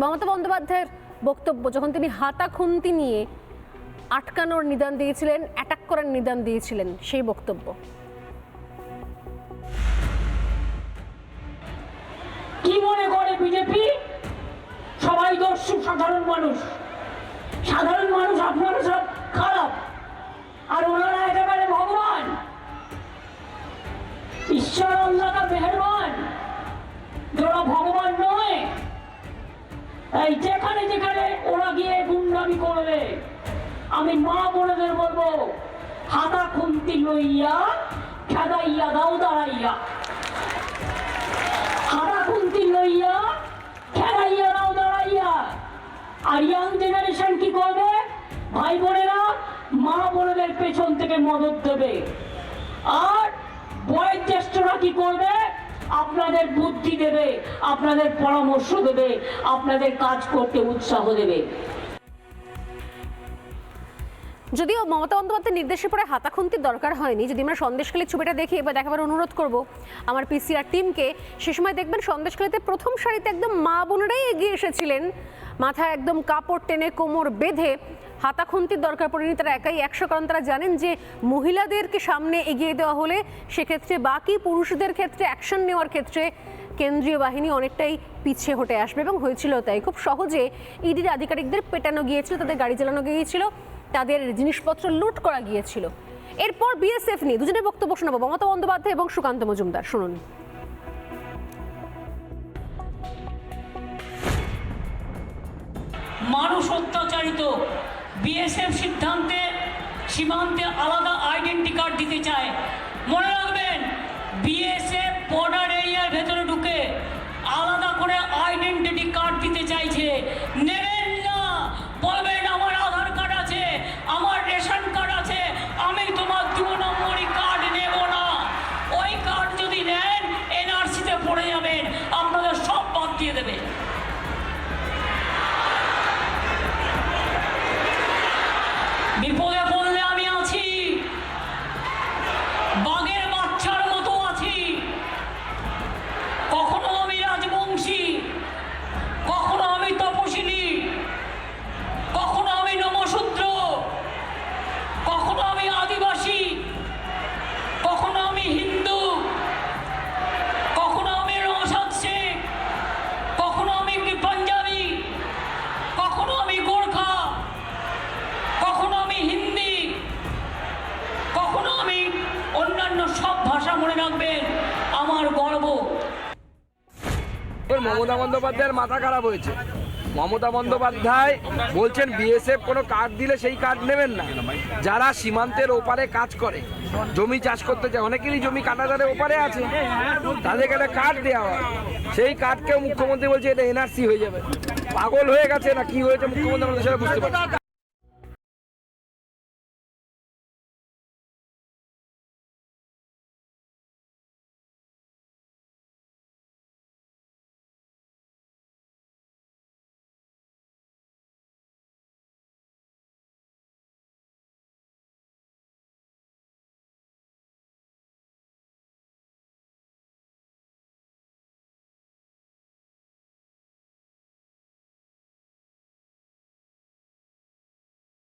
মমতা বন্দ্যোপাধ্যায়ের বক্তব্য, যখন তিনি হাতা খুন্তি নিয়ে আটকানোর নিদান দিয়েছিলেন অ্যাটাক করার নিদান দিয়েছিলেন, সেই বক্তব্য। কি মনে করে বিজেপি? সবাই দর্শক সাধারণ মানুষ। সাধারণ মানুষ, আপনারা এই যেখানে যেখানে ওরা গিয়ে গুন্ডামি করবে, আমি মা বোনেদের বলব, হাতা খুন্তি লইয়া, খেদাইয়া দাও, দাঁড়াইয়া। হাতা কুন্তি লইয়া, খেদাইয়া দাও, দাঁড়াইয়া। আর ইয়াং জেনারেশন কি করবে? ভাই বোনেরা মা বোনেদের পেছন থেকে মদত দেবে। আর বয়োজ্যেষ্ঠরা কি করবে? আপনাদের বুদ্ধি দেবে, আপনাদের পরামর্শ দেবে, আপনাদের কাজ করতে উৎসাহ দেবে। যদিও মমতা বন্দ্যোপাধ্যায়ের নির্দেশের পরে হাতাখুন্তির দরকার হয়নি, যদি আমরা সন্দেশখালী ছবিটা দেখি, এবার দেখাবার অনুরোধ করব আমার পিসিআর টিমকে সে সময় দেখবেন সন্দেশখালীতে প্রথম সারিতে একদম মা বোনেরাই এগিয়ে এসেছিলেন, মাথায় একদম কাপড় টেনে কোমর বেঁধে। হাতাখুন্তির দরকার পড়েনি। তারা একাই একশো, কারণ তারা জানেন যে মহিলাদেরকে সামনে এগিয়ে দেওয়া হলে সেক্ষেত্রে বাকি পুরুষদের ক্ষেত্রে অ্যাকশন নেওয়ার ক্ষেত্রে কেন্দ্রীয় বাহিনী অনেকটাই পিছিয়ে হটে আসবে এবং হয়েছিল তাই। খুব সহজে ইডির আধিকারিকদের পেটানো গিয়েছিল, তাদের গাড়ি চালানো গিয়েছিল, তাদের জিনিসপত্র লুট করা গিয়েছিল। এরপর বিএসএফ নিয়ে দুজনের বক্তব্য শোনাবো। মমতা বন্দ্যোপাধ্যায় এবং সুকান্ত মজুমদার, শুনুন। মানুষ অত্যাচারিত বিএসএফ সিদ্ধান্তে সীমান্তে আলাদা আইডেন্টি কার্ড দিতে চায়। মনে রাখবেন বিএসএফ বর্ডার এরিয়ার ভেতরে ঢুকে আলাদা করে আইডেন্টিটি কার্ড দিতে চাইছে নেবেন না বলবেন আমার আধার কার্ড আছে আমার রেশন কার্ড আছে আমি তোমার দু নম্বরই কার্ড নেব না ওই কার্ড যদি নেন এনআরসিতে পড়ে যাবেন আপনাদের সব বাদ দিয়ে দেবে বিপদে পড়লে আমি আছি বাঘের বাচ্চার মতো আছি কখনো আমি রাজবংশী কখনো আমি তপশিলি কখনো আমি নমশূদ্র কখনো আমি আদিবাসী কখনো আমি হিন্দু কখনো আমি রসাদ শেখ কখনো আমি পাঞ্জাবি কখনো আমি গোর্খা কখনো আমি হিন্দি কখনো আমি অন্যান্য সব ভাষা মনে রাখবেন আমার গর্ব। মমতা বন্দ্যোপাধ্যায়ের মাথা খারাপ হয়েছে। মমতা বন্দ্যোপাধ্যায় বলছেন বিএসএফ কোনো কার্ড দিলে সেই কার্ড নেবেন না। যারা সীমান্তের ওপারে কাজ করে, জমি চাষ করতে যায় অনেকেরই জমি কাটাতারের ওপারে আছে। তাদেরকে একটা কার্ড দেওয়া হয়। সেই কার্ডকেও মুখ্যমন্ত্রী বলছে, এটা এনআরসি হয়ে যাবে। পাগল হয়ে গেছে না কি হয়েছে মুখ্যমন্ত্রী বুঝতে পারছি।